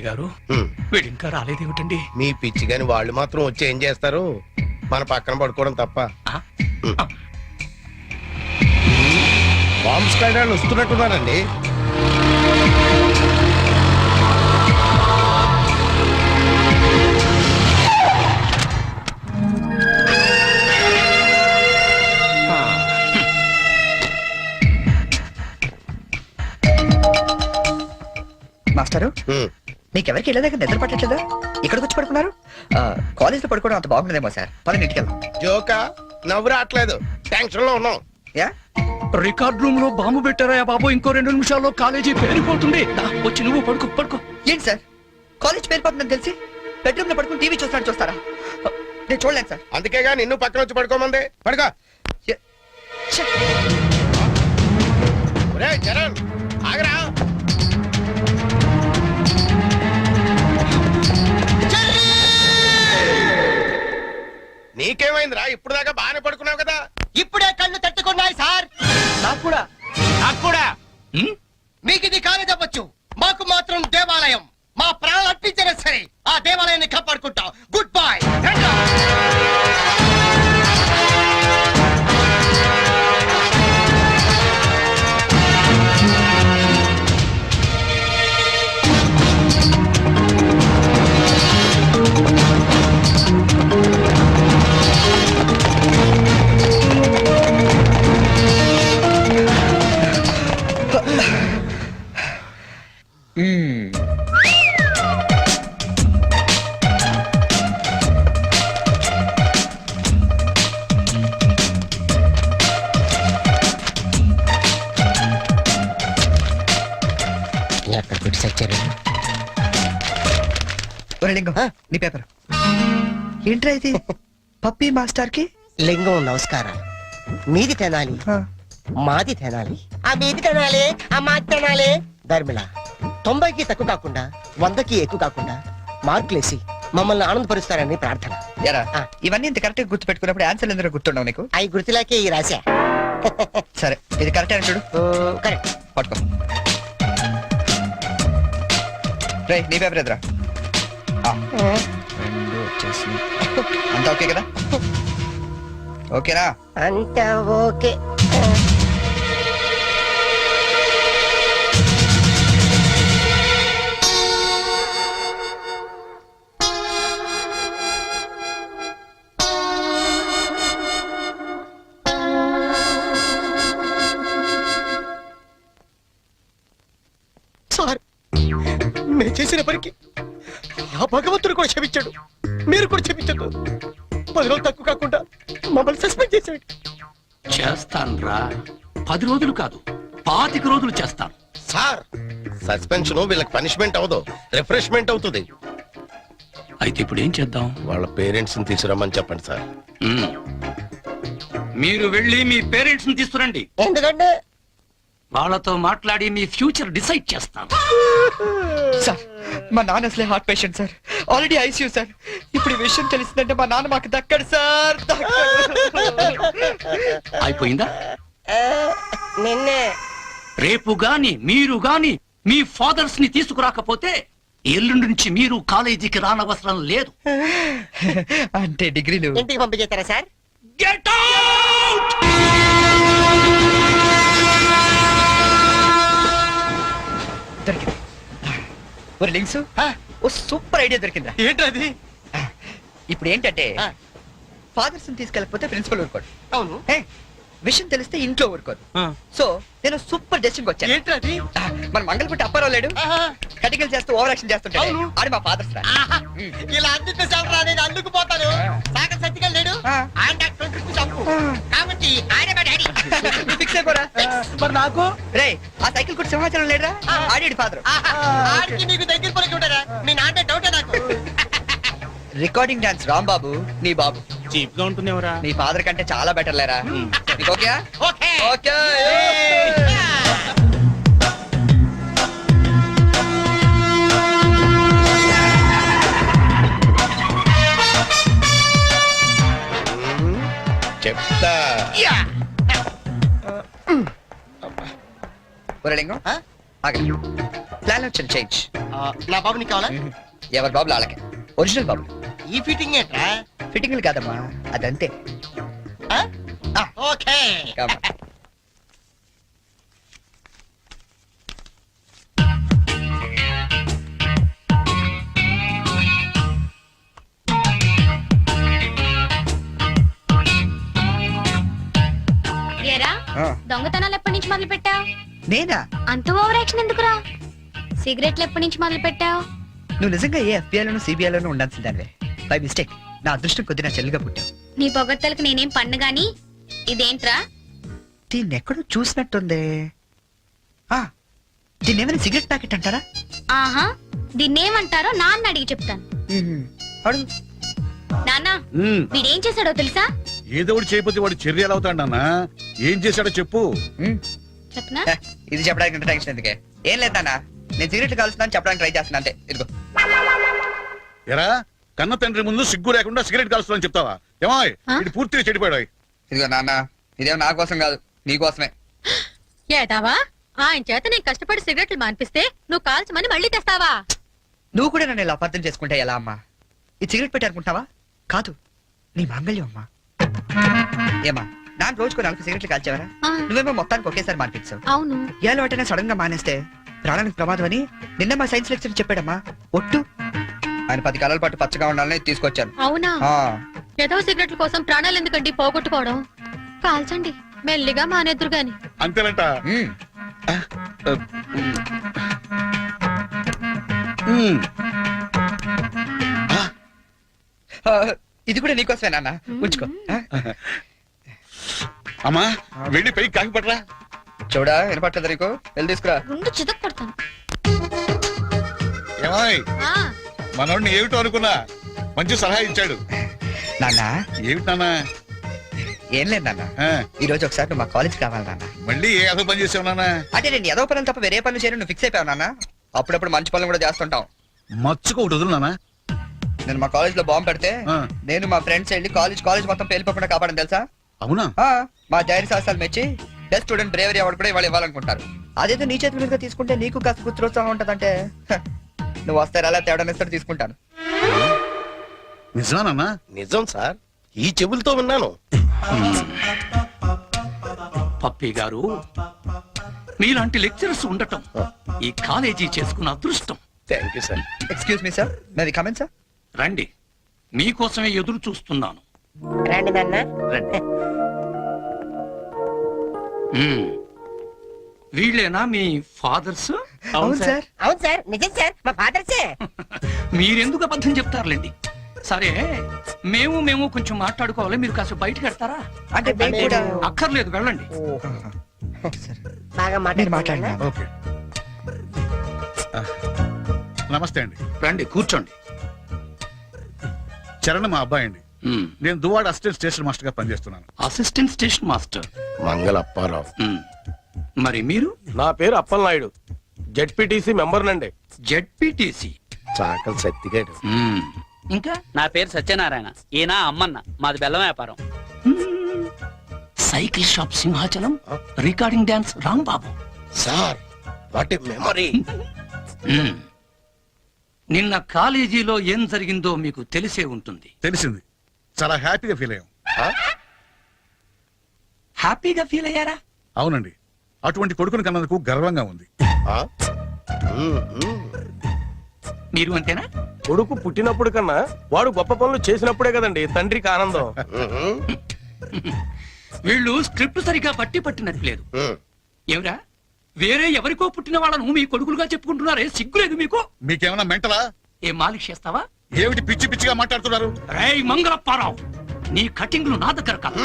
గారు హ్మ్. వీడు ఇంకా రాలేదేమిటండి మీ పిచ్చి గాని వాళ్ళు మాత్రం వచ్చి ఏం చేస్తారు? మన పక్కన పడుకోవడం తప్ప? బాంబ్ స్క్వాడ్ వాళ్ళు వస్తున్నట్టున్నారండి. మాస్టారు? హ్మ్. మీకెవరికి ఇళ్ళ దగ్గర నిద్ర పట్టట్లేదా? ఇక్కడికి వచ్చి పడుకున్నారు? కాలేజ్లో పడుకోవడం అంత బాగుండదేమో సార్. పదండి ఇంటికి వెళ్దాం. జోకా నవ్వు రావట్లేదు. టెన్షన్లో ఉన్నాం. యా? రికార్డ్ రూమ్లో బాంబు పెట్టారా బాబు. ఇంకో రెండు నిమిషాల్లో కాలేజీ పేరిపోతుంది. వచ్చి నువ్వు పడుకో పడుకో. ఏంటి సార్? కాలేజ్ పేరుపోతుందని తెలిసి బెడ్రూమ్లో పడుకుని టీవీ చూస్తాను చూస్తారా? నేను చూడలేను సార్. అందుకేగా నిన్ను పక్కన వచ్చి పడుకోమంది. పడుకో. నీకేమైందిరా? ఇప్పుడు దాకా బాగానే పడుకున్నావు కదా? ఇప్పుడే కళ్ళు తట్టుకున్నాయి సార్. నాకు కూడా. నాకు కూడా? మీకు ఇది కాలేజ్ అవ్వచ్చు ఎక్కడ పెట్టి సచ్చారు. ఒరే లింగం నీ పేపర్. ఏంట్రా ఇది? పప్పి మాస్టర్కి లింగం నమస్కారం. మీది తినాలి మాది తినాలి ఆ మీది తినాలి ఆ మాది తినాలి. ధర్మిళ తొంభైకి తక్కువ కాకుండా వందకి ఎక్కువ కాకుండా మార్కులేసి మమ్మల్ని ఆనందపరుస్తారని ప్రార్థన. ఎరా ఆ. ఇవన్నీ ఇంత కరెక్ట్ గుర్తు పెట్టుకున్నప్పుడు ఆన్సర్ ఎందుకు గుర్తుండవు నీకు? అవి గుర్తులాకే ఈ రాశా. సరే ఇది కరెక్ట్ అని చూడు? కరెక్ట్ పట్టుకో. రే నీ పేపర్ ఎదురా ఆ, రెండు వచ్చేసి అంతా ఓకే కదా? ఓకేనా? అంతా ఓకే. సార్ మేము చేసిన పనికి ఆ భగవంతుడు కూడా క్షమించాడు. మీరు కూడా క్షమించదు పది రోజులు తక్కువ కాకుండా మమ్మల్ని సస్పెండ్ చేశాడు చేస్తాను రా పది రోజులు కాదు పాతిక రోజులు చేస్తాను. సార్ సస్పెన్షన్ వీళ్ళకి పనిష్మెంట్ అవదు రిఫ్రెష్మెంట్ అవుతుంది. అయితే ఇప్పుడు ఏం చేద్దాం? వాళ్ళ పేరెంట్స్ని తీసుకురమ్మని చెప్పండి సార్. మీరు వెళ్ళి మీ పేరెంట్స్ని తీసుకురండి. ఎందుకంటే వాళ్ళతో మాట్లాడి మీ ఫ్యూచర్ డిసైడ్ చేస్తాను. సార్ మా నాన్న అసలే heart patient sir. Already ICU sir. ఇప్పుడు ఈ విషయం తెలిసిందంటే మా నాన్న మాకు దక్కడు సార్ దక్కడు. అయిపోయిందా? నిన్నే. రేపు గాని మీరు గాని మీ ఫాదర్స్ని తీసుకురాకపోతే ఎల్లుండి నుంచి మీరు కాలేజీకి రానవసరం లేదు. అంటే డిగ్రీలు. ఇంటికి పంపించేస్తారా సార్? గెట్ అవుట్ దొరికింది. లింక్స్? ఓ సూపర్ ఐడియా దొరికిందా? ఏంటది ఇప్పుడు ఏంటంటే. ఫాదర్స్ తీసుకెళ్ళకపోతే ప్రిన్సిపల్ ఊరుకోడు. అవును. విషయం తెలిస్తే ఇంట్లో ఊరుకోదు సో నేను సూపర్ డెసిషన్ వచ్చాను. ఏంటది మన మంగళపుట్టి అప్పారావు లేడు? కటికలు చేస్తూ ఓవర్ యాక్షన్ చేస్తుంటాడు. ఆడి మా ఫాదర్స్ రా. ఇలా అందితే చంపరా నాకు? రే ఆ సైకిల్ కూడా సింహాచలం లేడురా. ఆడి ఫాదర్. ఆడికి నీకు దగ్గర పలికి ఉంటారా మీ నాన్న డౌటే నాకు. రికార్డింగ్ డాన్స్ రాంబాబు నీ బాబు. చీప్గా ఉంటుందేవరా నీ ఫాదర్ కంటే చాలా బెటర్ లేరా? ఓకే. ఓకే. ఆగండి. Plan and change. నా బాబు నీకు కావాలా? ఎవరి బాబులు వాళ్ళకే ఒరిజినల్ బాబులు. ఈ ఫిట్టింగ్ ఏంట్రా? ఫిట్టింగ్లు కాదమ్మా అదంతే. ఓకే. దొంగతనాలు ఎప్పటి నుంచి మొదలు పెట్టావు నేనా? అంత ఓవర్ యాక్షన్ ఎందుకురా? సిగరెట్లు ఎప్పటి నుంచి మొదలు పెట్టావు నువ్వు నిజంగా ఏ ఎఫ్బీఐలోను సిబిఐలోను ఉండాల్సిందానివే బై మిస్టేక్ నా అదృష్టం కొద్ది నా చెల్లిగా పుట్టావు. నీ పొగడ్తలకు నేనేం పన్ను గాని? ఇదేంట్రా? దీన్ని ఎక్కడో చూసినట్టుంది. ఆ, దీన్ని ఏమైనా సిగరెట్ ప్యాకెట్ అంటారా? ఆహా దీన్నేమంటారో నాన్న అడిగి చెప్తాను. మ్మ్. అడుగు నాన్న వీడేం చేశాడో తెలుసా? ఏదో ఒకటి చేయకపోతే వాడు చర్య ఎలా అవుతాడన్నా ఏం చేశాడో చెప్పు. మ్మ్. చెప్పనా? ఇది చెప్పడానికి ఇంత టెన్షన్ ఎందుకే? ఏం లేదు నాన్న నేను సిగరెట్లు కాలుస్తున్నాను చెప్పడానికి ట్రై చేస్తున్నా అంతే. ఇదిగో. ఎరా కన్న తండ్రి ముందు సిగ్గు లేకుండా సిగరెట్ కాల్చులని చెప్తావా? ఏమో? ఇది పూర్తిగా చెడిపోయాడు ఇదిగో నాన్న ఇదేం నా కోసం కాదు నీ కోసమే. ఏటావా? ఆయన చేత నేను కష్టపడి సిగరెట్లు మాన్పిస్తే నువ్వు కాల్చమని మళ్ళీ తెస్తావా? నువ్వు కూడా నన్ను ఇలా అపార్థం చేసుకుంటే ఎలా అమ్మా? ఈ సిగరెట్ పెట్టి అనుకుంటావా కాదు నీ మాంగళ్యం అమ్మా. ఏమా? నాన్న రోజుకు నాలుగు సిగరెట్లు కాల్చేవరా? ఆ, నువ్వేమో మొత్తానికి ఒకేసారి మానిపించావు అవును. ఏ అలవాటైనా సడన్గా మానేస్తే ప్రాణానికి ప్రమాదం అని నిన్న మా సైన్స్ లెక్చర్ చెప్పాడమ్మా. ఒట్టు. ఆయన పది కాలాల పాటు పచ్చగా ఉండాలని తీసుకొచ్చాను అవునా? ఆ, ఏదో సిగరెట్ల కోసం ప్రాణాలు ఎందుకండి పోగొట్టుకోవడం? కాల్చండి. మెల్లిగా మానేద్దురు గాని. అంతేనంట. మ్మ్. ఉమ్. ఆ, ఇది కూడా నీకోసమే నాన్న. ఉంచుకో. ఆ? అమ్మా వెళ్ళి పై కాకి పట్టరా. చూడా వినపట్లేదు నీకు? వెళ్ళి తీసుకురా. రెండు చితక్ కొడతాను ఏమాయ్ ఆ, మనోడిని ఏమిటో అనుకున్నా. మంచి సలహా ఇచ్చాడు. నాన్న. ఏమిటి నాన్న? ఏం లేదు నాన్న. ఆ, ఈ రోజు ఒకసారి నువ్వు మా కాలేజ్ కావాలి నాన్న. మళ్ళీ ఏ అదో పని చేసావు నాన్న? అంటే నేను ఏదో పనులు తప్ప వేరే పనులు చేయను నువ్వు ఫిక్స్ అయిపోయావు నాన్న. అప్పుడప్పుడు మంచి పనులు కూడా చేస్తుంటాం మచ్చుకు ఒకటి వదులు నాన్న. నేను మా కాలేజ్లో బాంబు పెడితే ఆ. నేను మా ఫ్రెండ్స్ వెళ్ళి కాలేజ్ కాలేజ్ మొత్తం పేలిపోకుండా కాపాడని తెలుసా? అవునా? మా ధైర్య సాహసాలు మెచ్చి బెస్ట్ స్టూడెంట్ బ్రేవరీ అవార్డు కూడా ఇవాళ ఇవ్వాలనుకుంటారు. అదేదో నీ చేతి మీదుగా తీసుకుంటే నీకు కాస్త గుర్తురోత్సాహం ఉంటదంటే నువ్వు వస్తే అలా తేడానిస్తాడు తీసుకుంటాను. నిజమా నాన్న? నిజం సార్. ఈ చెవులతో విన్నాను. పప్పి గారు మీలాంటి లెక్చరర్స్ ఉండటం ఈ కాలేజీ చేసుకున్న అదృష్టం. Thank you sir excuse me sir మేది comment sir రండి. మీకోసమే ఎదురు చూస్తున్నాను. రండి నాన్న. రండి. వీళ్ళేనా మీ ఫాదర్స్ అవును సార్. అవును సార్. నిజం సార్. మా ఫాదర్సే మీరెందుకు అబద్ధం చెప్తారులేండి? సరే మేము మేము కొంచెం మాట్లాడుకోవాలి. మీరు కాస్త బయటకు వెళ్తారా? అంటే అక్కర్లేదు వెళ్ళండి. బాగా మాట్లాడినా? ఓకే. నమస్తే అండి. రండి కూర్చోండి. చరణ్ మా అబ్బాయి అండి. నేను దువాడ అసిస్టెంట్ స్టేషన్ మాస్టర్గా పనిచేస్తున్నాను. Assistant station master? Mangala Apparao. మ్మ్. మరి మీరు? నా పేరు అప్పలనాయుడు. జెడ్పీటీసీ మెంబర్ నండి. జెడ్పీటీసీ? చాకల్ సత్తిగాడు ఇంకా? నా పేరు సత్యనారాయణ. ఈయన అమ్మన్న. మాది బెల్లం వ్యాపారం. Cycle shop Simhachalam recording dance Rambabu. Sir what memory. మ్మ్. నిన్న కాలేజీలో ఏం జరిగిందో మీకు తెలిసే ఉంటుంది. తెలిసింది. చాలా హ్యాపీగా ఫీల్ అయ్యాం. హ్యాపీగా ఫీల్ అయ్యారా? అవునండి. అటువంటి కొడుకుని కన్నందుకు గర్వంగా ఉంది. మీరు అంతేనా? కొడుకు పుట్టినప్పుడు కన్నా వాడు గొప్ప పనులు చేసినప్పుడే కదండి తండ్రికి ఆనందం. వీళ్ళు స్క్రిప్ట్ సరిగా పట్టి పట్టినట్టు లేదు. ఏమిరా? వేరే ఎవరికో పుట్టిన వాళ్ళను మీ కొడుకులుగా చెప్పుకుంటున్నారే? సిగ్గులేదు మీకు? మీకేమైనా మెంటలా? ఏ మాలిష్ చేస్తావా? ఏమిటి పిచ్చి పిచ్చిగా మాట్లాడుతున్నారు? రేయ్ మంగళప్పారావు నీ కటింగ్లు నా దగ్గర కాదు.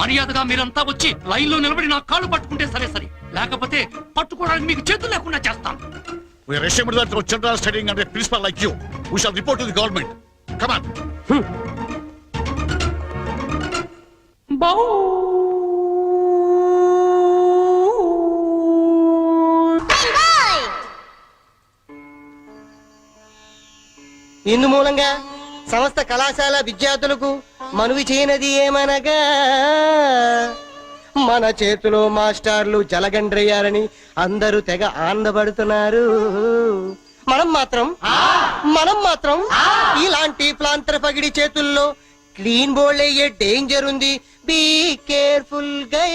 మర్యాదగా మీరంతా వచ్చి లైన్లో నిలబడి నా కాళ్ళు పట్టుకుంటే సరే సరే. లేకపోతే పట్టుకోవడానికి మీకు చేతులు లేకుండా చేస్తాను. We are ashamed that our children are studying under a principal like you. We shall report to the government. Come on. ఇందు మూలంగా సమస్త కళాశాల విద్యార్థులకు మనవి చేయనది ఏమనగా? మన చేతిలో మాస్టర్లు జలగండ్రయ్యారని అందరూ తెగ ఆనందపడుతున్నారు. మనం మాత్రం మనం మాత్రం ఇలాంటి ప్లాంతర పగిడి చేతుల్లో క్లీన్ బోల్డ్ అయ్యే డేంజర్ ఉంది. Be careful guy.